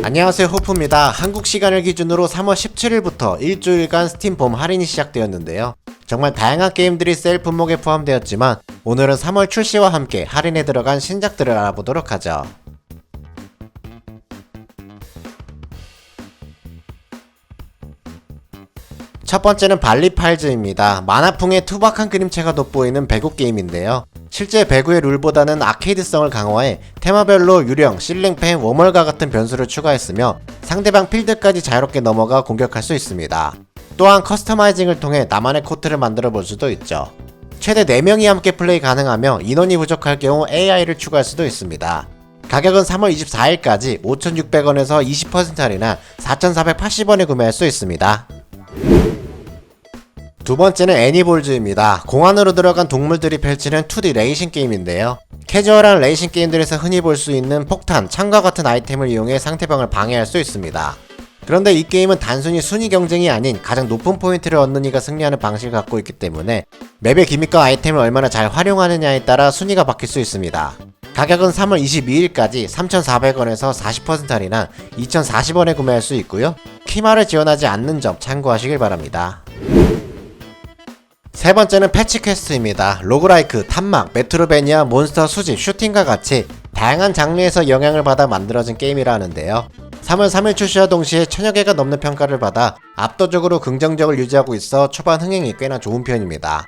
안녕하세요 호프입니다. 한국 시간을 기준으로 3월 17일부터 일주일간 스팀 봄 할인이 시작되었는데요. 정말 다양한 게임들이 세일 품목에 포함되었지만 오늘은 3월 출시와 함께 할인에 들어간 신작들을 알아보도록 하죠. 첫 번째는 발리파일즈입니다. 만화풍의 투박한 그림체가 돋보이는 배구 게임인데요. 실제 배구의 룰보다는 아케이드성을 강화해 테마별로 유령, 실링팬, 워멀과 같은 변수를 추가했으며 상대방 필드까지 자유롭게 넘어가 공격할 수 있습니다. 또한 커스터마이징을 통해 나만의 코트를 만들어 볼 수도 있죠. 최대 4명이 함께 플레이 가능하며 인원이 부족할 경우 AI를 추가할 수도 있습니다. 가격은 3월 24일까지 5,600원에서 20% 할인한 4,480원에 구매할 수 있습니다. 두 번째는 애니볼즈입니다. 공 안으로 들어간 동물들이 펼치는 2D 레이싱 게임인데요. 캐주얼한 레이싱 게임들에서 흔히 볼 수 있는 폭탄, 창과 같은 아이템을 이용해 상대방을 방해할 수 있습니다. 그런데 이 게임은 단순히 순위 경쟁이 아닌 가장 높은 포인트를 얻는 이가 승리하는 방식을 갖고 있기 때문에 맵의 기믹과 아이템을 얼마나 잘 활용하느냐에 따라 순위가 바뀔 수 있습니다. 가격은 3월 22일까지 3,400원에서 40% 할인한 2,040원에 구매할 수 있고요. 키마를 지원하지 않는 점 참고하시길 바랍니다. 세 번째는 패치 퀘스트입니다. 로그라이크, 탐막, 메트로베니아, 몬스터 수집, 슈팅과 같이 다양한 장르에서 영향을 받아 만들어진 게임이라 하는데요. 3월 3일 출시와 동시에 천여 개가 넘는 평가를 받아 압도적으로 긍정적을 유지하고 있어 초반 흥행이 꽤나 좋은 편입니다.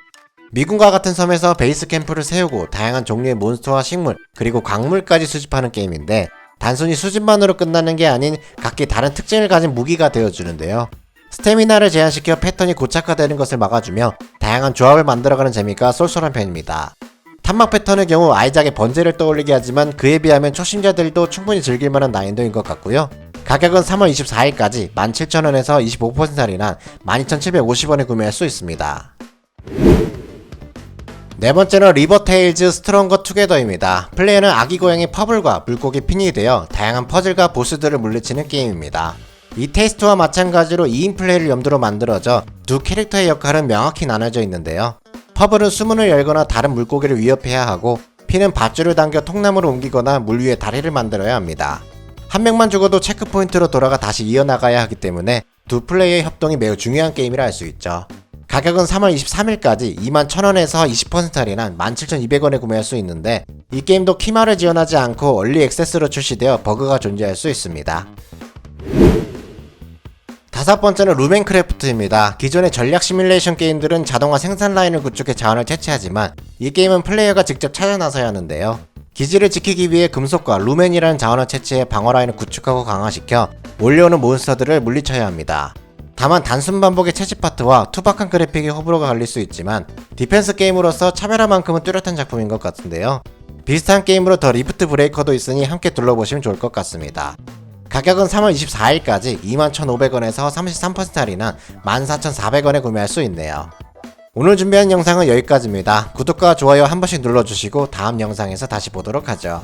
미군과 같은 섬에서 베이스 캠프를 세우고 다양한 종류의 몬스터와 식물, 그리고 광물까지 수집하는 게임인데 단순히 수집만으로 끝나는 게 아닌 각기 다른 특징을 가진 무기가 되어주는데요. 스태미나를 제한시켜 패턴이 고착화되는 것을 막아주며 다양한 조합을 만들어가는 재미가 쏠쏠한 편입니다. 탐막 패턴의 경우 아이작의 번제를 떠올리게 하지만 그에 비하면 초심자들도 충분히 즐길만한 난이도인 것 같고요. 가격은 3월 24일까지 17,000원에서 25% 할인한 12,750원에 구매할 수 있습니다. 네 번째는 리버테일즈 스트롱거 투게더입니다. 플레이어는 아기 고양이 퍼블과 물고기 핀이 되어 다양한 퍼즐과 보스들을 물리치는 게임입니다. 이 테스트와 마찬가지로 2인 플레이를 염두로 만들어져 두 캐릭터의 역할은 명확히 나눠져 있는데요. 퍼블은 수문을 열거나 다른 물고기를 위협해야 하고 핀은 밧줄을 당겨 통나무를 옮기거나 물 위에 다리를 만들어야 합니다. 한 명만 죽어도 체크포인트로 돌아가 다시 이어나가야 하기 때문에 두 플레이의 협동이 매우 중요한 게임이라 할 수 있죠. 가격은 3월 23일까지 21,000원에서 20% 할인한 17,200원에 구매할 수 있는데 이 게임도 키마를 지원하지 않고 얼리 액세스로 출시되어 버그가 존재할 수 있습니다. 다섯 번째는 루멘크래프트입니다. 기존의 전략 시뮬레이션 게임들은 자동화 생산 라인을 구축해 자원을 채취하지만 이 게임은 플레이어가 직접 찾아 나서야 하는데요. 기지를 지키기 위해 금속과 루멘이라는 자원을 채취해 방어 라인을 구축하고 강화시켜 몰려오는 몬스터들을 물리쳐야 합니다. 다만 단순 반복의 채집 파트와 투박한 그래픽이 호불호가 갈릴 수 있지만 디펜스 게임으로서 차별화만큼은 뚜렷한 작품인 것 같은데요. 비슷한 게임으로 더 리프트 브레이커도 있으니 함께 둘러보시면 좋을 것 같습니다. 가격은 3월 24일까지 21,500원에서 33% 할인한 14,400원에 구매할 수 있네요. 오늘 준비한 영상은 여기까지입니다. 구독과 좋아요 한 번씩 눌러주시고 다음 영상에서 다시 보도록 하죠.